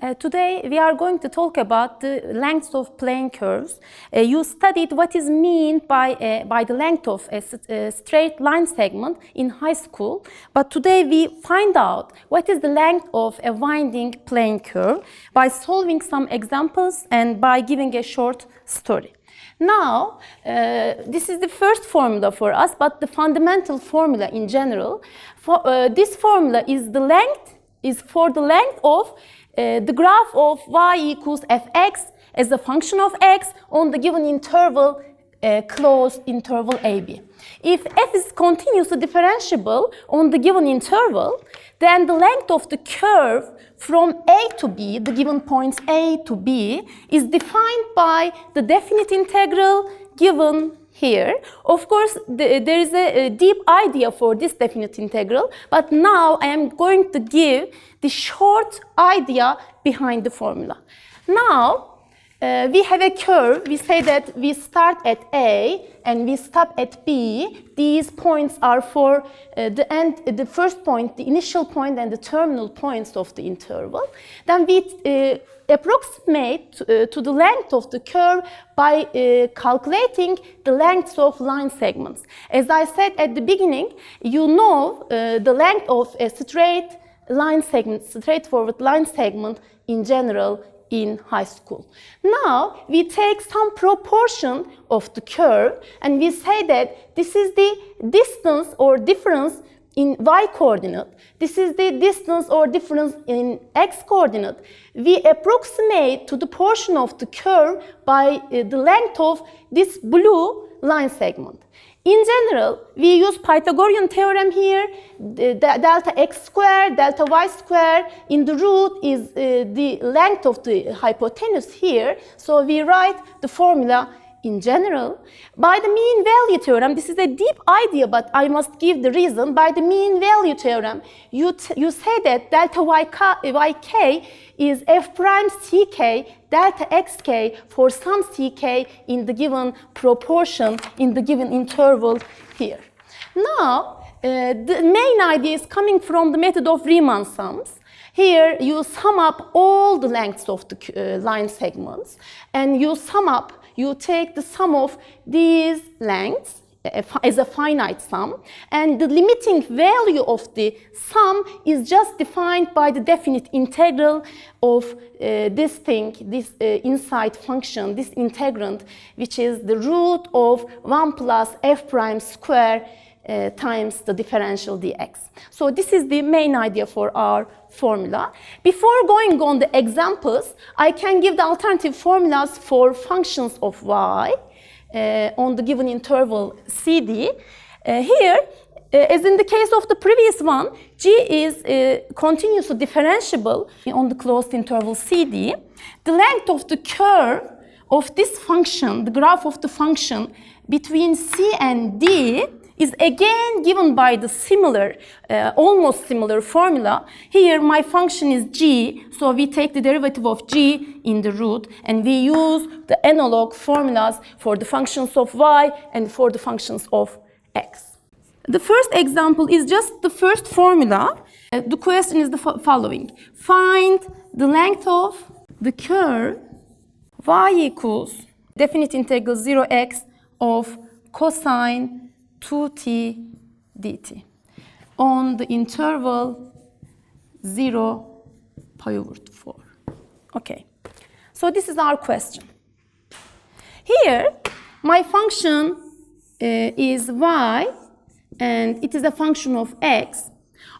Uh, today we are going to talk about the lengths of plane curves. Uh, you studied what is meant by, uh, by the length of a, a, straight line segment in high school, but today we find out what is the length of a winding plane curve by solving some examples and by giving a short story. Now, uh, this is the first formula for us, but the fundamental formula in general. For, uh, this formula is the length, is for the length of uh, the graph of y equals fx as a function of x on the given interval, uh, closed interval AB. If f is continuously differentiable on the given interval, then the length of the curve from A to B, the given points A to B, is defined by the definite integral given here. Of course, the, there is a, a, deep idea for this definite integral, but now I am going to give the short idea behind the formula. Now, uh, we have a curve. We say that we start at A and we stop at B. These points are for uh, the end, the first point, the initial point, and the terminal points of the interval. Then we uh, approximate uh, to the length of the curve by uh, calculating the lengths of line segments. As I said at the beginning, you know uh, the length of a straight line segment, straightforward line segment in general in high school. Now we take some proportion of the curve and we say that this is the distance or difference in y coordinate. This is the distance or difference in x coordinate. We approximate to the portion of the curve by uh, the length of this blue line segment. In general, we use Pythagorean theorem here, the, delta x squared, delta y squared. In the root is uh, the length of the hypotenuse here. So we write the formula in general. By the mean value theorem, this is a deep idea, but I must give the reason. By the mean value theorem, you, you say that delta yk, is f prime ck delta xk for some ck in the given proportion, in the given interval here. Now, uh, the main idea is coming from the method of Riemann sums. Here you sum up all the lengths of the uh, line segments and you sum up you take the sum of these lengths as a finite sum and the limiting value of the sum is just defined by the definite integral of uh, this thing, this uh, inside function, this integrand, which is the root of 1 plus f prime square uh, times the differential dx. So this is the main idea for our formula. Before going on the examples, I can give the alternative formulas for functions of y uh, on the given interval CD. Uh, here, uh, as in the case of the previous one, g is uh, continuously differentiable on the closed interval CD. The length of the curve of this function, the graph of the function between C and D is again given by the similar, uh, almost similar formula. Here my function is g, so we take the derivative of g in the root and we use the analog formulas for the functions of y and for the functions of x. The first example is just the first formula. Uh, the question is the following. Find the length of the curve y equals definite integral 0x of cosine 2t dt on the interval 0 pi over 4. Okay, so this is our question. Here, my function uh, is y, and it is a function of x.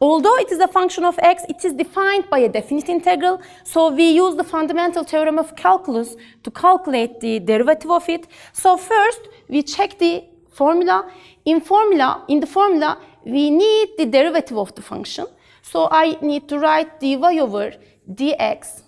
Although it is a function of x, it is defined by a definite integral, so we use the fundamental theorem of calculus to calculate the derivative of it. So first, we check the formula. In formula, in the formula, we need the derivative of the function. So I need to write dy over dx.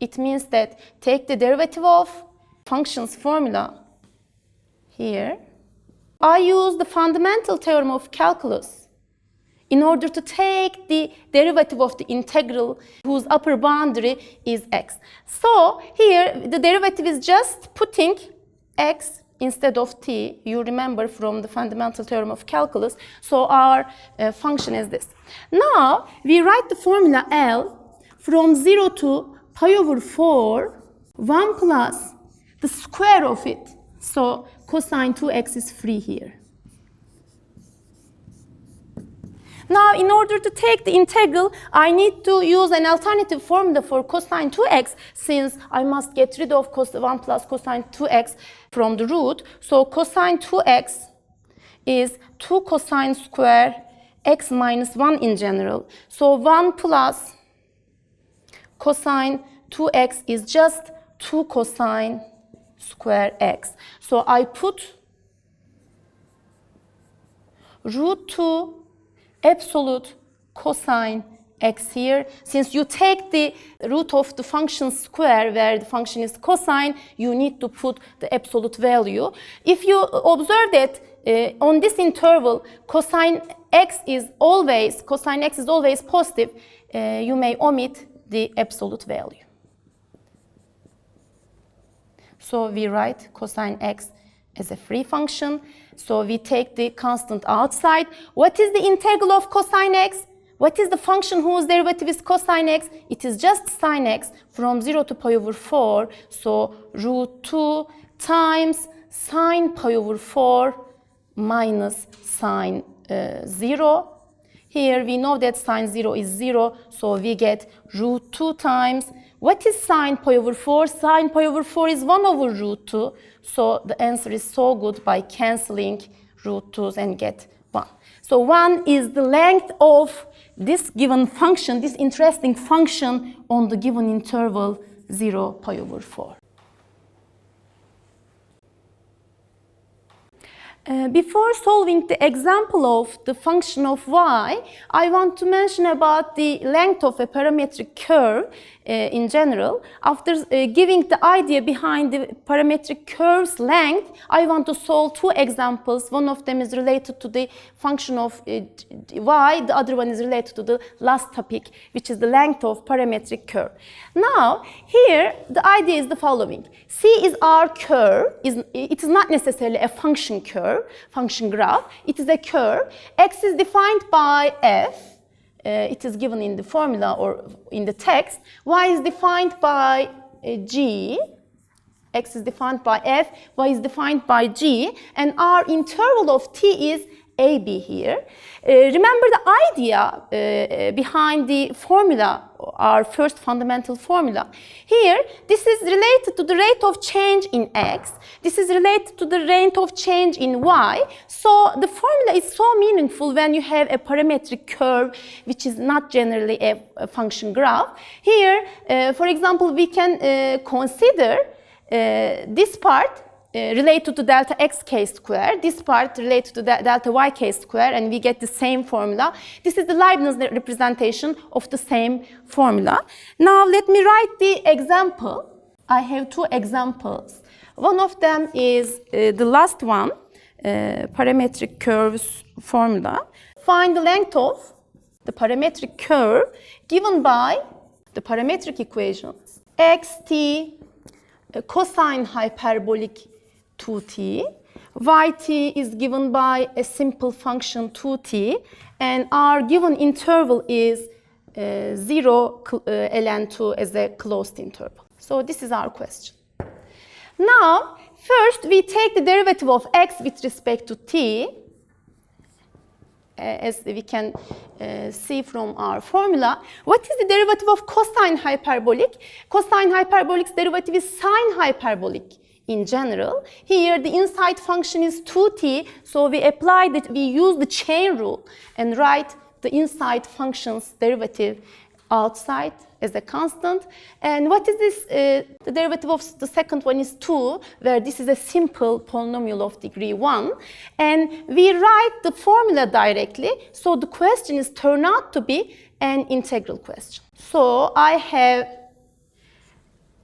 It means that take the derivative of functions formula here. I use the fundamental theorem of calculus in order to take the derivative of the integral whose upper boundary is x. So here the derivative is just putting x instead of t, you remember from the fundamental theorem of calculus. So our uh, function is this. Now we write the formula L from 0 to pi over 4, 1 plus the square of it. So cosine 2x is free here. Now, in order to take the integral, I need to use an alternative formula for cosine 2x since I must get rid of cos 1 plus cosine 2x from the root. So cosine 2x is 2 cosine square x minus 1 in general. So 1 plus cosine 2x is just 2 cosine square x. So I put root 2 absolute cosine x here. Since you take the root of the function square where the function is cosine, you need to put the absolute value. If you observe that uh, on this interval, cosine x is always, cosine x is always positive, uh, you may omit the absolute value. So we write cosine x as a free function. So we take the constant outside. What is the integral of cosine x? What is the function whose derivative is cosine x? It is just sine x from 0 to pi over 4. So root 2 times sine pi over 4 minus sine uh, 0. Here we know that sine 0 is 0, so we get root 2 times. What is sine pi over 4? Sine pi over 4 is 1 over root 2. So the answer is so good by cancelling root 2's and get 1. So 1 is the length of this given function, this interesting function on the given interval 0 pi over 4. Uh, before solving the example of the function of y, I want to mention about the length of a parametric curve in general. After uh, giving the idea behind the parametric curve's length, I want to solve two examples. One of them is related to the function of uh, y, the other one is related to the last topic, which is the length of parametric curve. Now, here the idea is the following. C is our curve, it is not necessarily a function curve function graph. It is a curve. X is defined by f. Uh, it is given in the formula or in the text. Y is defined by uh, g. X is defined by f. Y is defined by g. And our interval of t is AB here. Uh, remember the idea uh, behind the formula, our first fundamental formula. Here, this is related to the rate of change in x. This is related to the rate of change in y. So the formula is so meaningful when you have a parametric curve, which is not generally a, a function graph. Here, uh, for example, we can consider this part related to delta x k square, this part related to delta y k square, and we get the same formula. This is the Leibniz representation of the same formula. Now let me write the example. I have two examples. One of them is uh, the last one, uh, parametric curves formula. Find the length of the parametric curve given by the parametric equations xt cosine hyperbolic 2t. yt is given by a simple function 2t and our given interval is uh, 0 uh, ln 2 as a closed interval. So this is our question. Now, first we take the derivative of x with respect to t uh, as we can uh, see from our formula. What is the derivative of cosine hyperbolic? Cosine hyperbolic's derivative is sine hyperbolic in general. Here the inside function is 2t, so we apply that we use the chain rule and write the inside function's derivative outside as a constant. And what is this? Uh, the derivative of the second one is 2, where this is a simple polynomial of degree 1. And we write the formula directly, so the question is turned out to be an integral question. So I have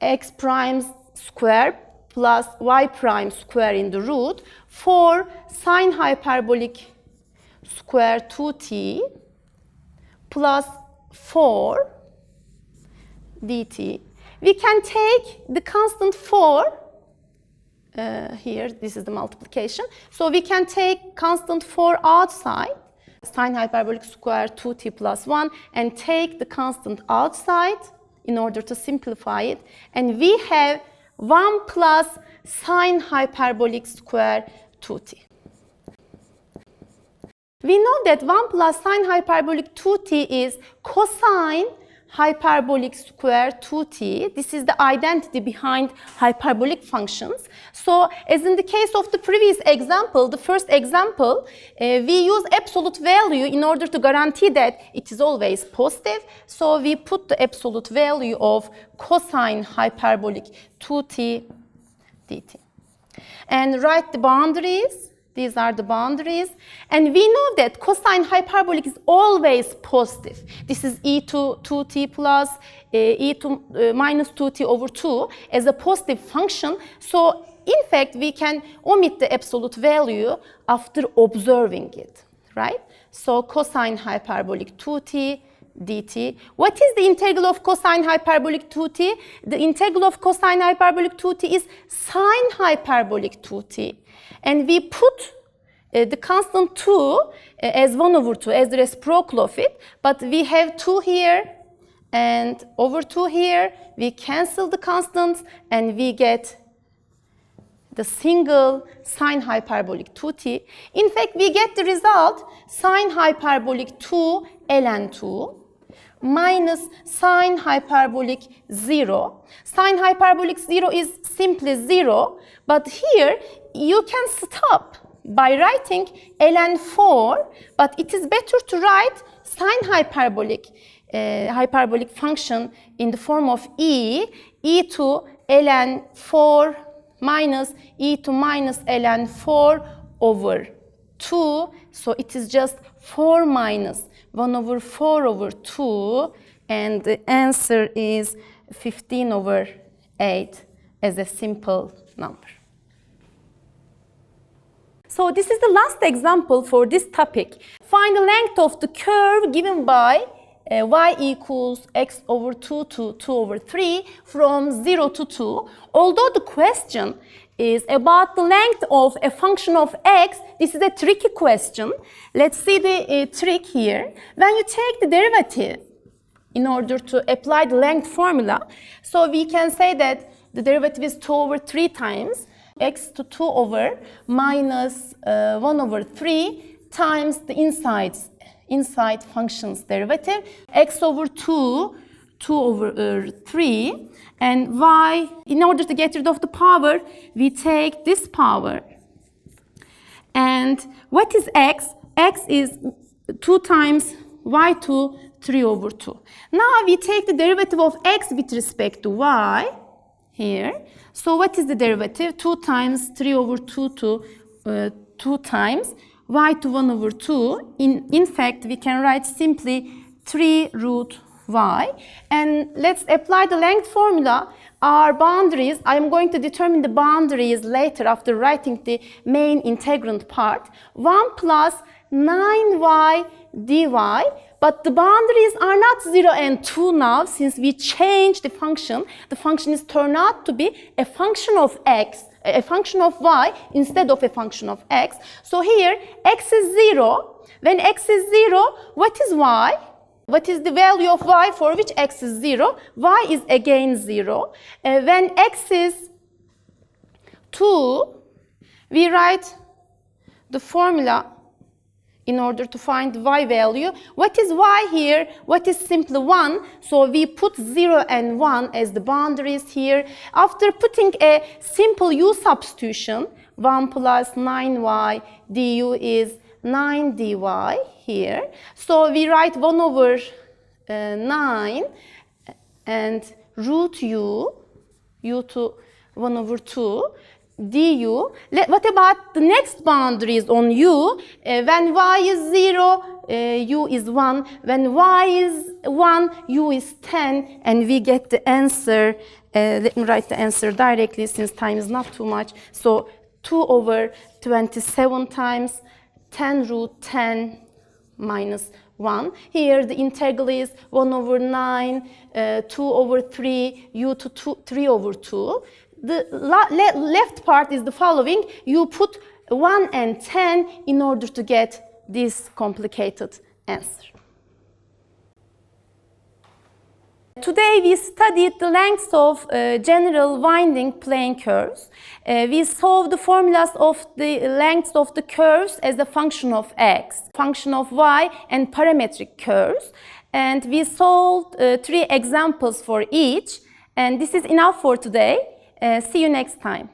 x prime square plus y prime square in the root for sine hyperbolic square 2t plus 4 dt. We can take the constant 4 uh, here, this is the multiplication. So we can take constant 4 outside, sine hyperbolic square 2t plus 1, and take the constant outside in order to simplify it. And we have 1 plus sine hyperbolic square 2t. We know that 1 plus sine hyperbolic 2t is cosine hyperbolic square 2t. This is the identity behind hyperbolic functions. So as in the case of the previous example, the first example, uh, we use absolute value in order to guarantee that it is always positive. So we put the absolute value of cosine hyperbolic 2t dt. And write the boundaries. These are the boundaries. And we know that cosine hyperbolic is always positive. This is e to 2t plus uh, e to uh, minus 2t over 2 as a positive function. So in fact, we can omit the absolute value after observing it, right? So cosine hyperbolic 2t dt. What is the integral of cosine hyperbolic 2t? The integral of cosine hyperbolic 2t is sine hyperbolic 2t. And we put uh, the constant 2 uh, as 1 over 2 as the reciprocal of it. But we have 2 here and over 2 here. We cancel the constants and we get the single sine hyperbolic 2t. In fact, we get the result sine hyperbolic 2 ln 2 minus sine hyperbolic 0. Sine hyperbolic 0 is simply 0, but here you can stop by writing ln 4, but it is better to write sine hyperbolic uh, hyperbolic function in the form of e, e to ln 4 minus e to minus ln 4 over 2. So it is just 4 minus 1 over 4 over 2 and the answer is 15 over 8 as a simple number. So this is the last example for this topic. Find the length of the curve given by uh, y equals x over 2 to 2 over 3 from 0 to 2. Although the question is about the length of a function of x, this is a tricky question. Let's see the uh, trick here. When you take the derivative in order to apply the length formula, so we can say that the derivative is 2 over 3 times x to 2 over minus uh, 1 over 3 times the inside, inside function's derivative, x over 2, 2 over uh, 3, and y, in order to get rid of the power, we take this power. And what is x? x is 2 times y2, 3 over 2. Now we take the derivative of x with respect to y here. So what is the derivative? 2 times 3 over 2 to uh, 2 times y to 1 over 2. In, in fact, we can write simply 3 root y. And let's apply the length formula. Our boundaries, I'm going to determine the boundaries later after writing the main integrand part. 1 plus 9y dy but the boundaries are not 0 and 2 now since we changed the function. The function is turned out to be a function of x, a function of y instead of a function of x. So here x is 0. When x is 0, what is y? What is the value of y for which x is 0? y is again 0. Uh, when x is 2, we write the formula in order to find y value. What is y here? What is simply 1? So we put 0 and 1 as the boundaries here. After putting a simple u substitution, 1 plus 9y du is 9 dy here. So we write 1 over uh, 9 and root u, u to 1 over 2 du. What about the next boundaries on u? Uh, when y is 0, uh, u is 1. When y is 1, u is 10. And we get the answer. Uh, let me write the answer directly since time is not too much. So 2 over 27 times 10 root 10 minus 1. Here the integral is 1 over 9, uh, 2 over 3, u to two, 3 over 2 the le left part is the following. You put 1 and 10 in order to get this complicated answer. Today we studied the lengths of uh, general winding plane curves. Uh, we solved the formulas of the lengths of the curves as a function of x, function of y, and parametric curves. And we solved uh, three examples for each. And this is enough for today. Uh, see you next time.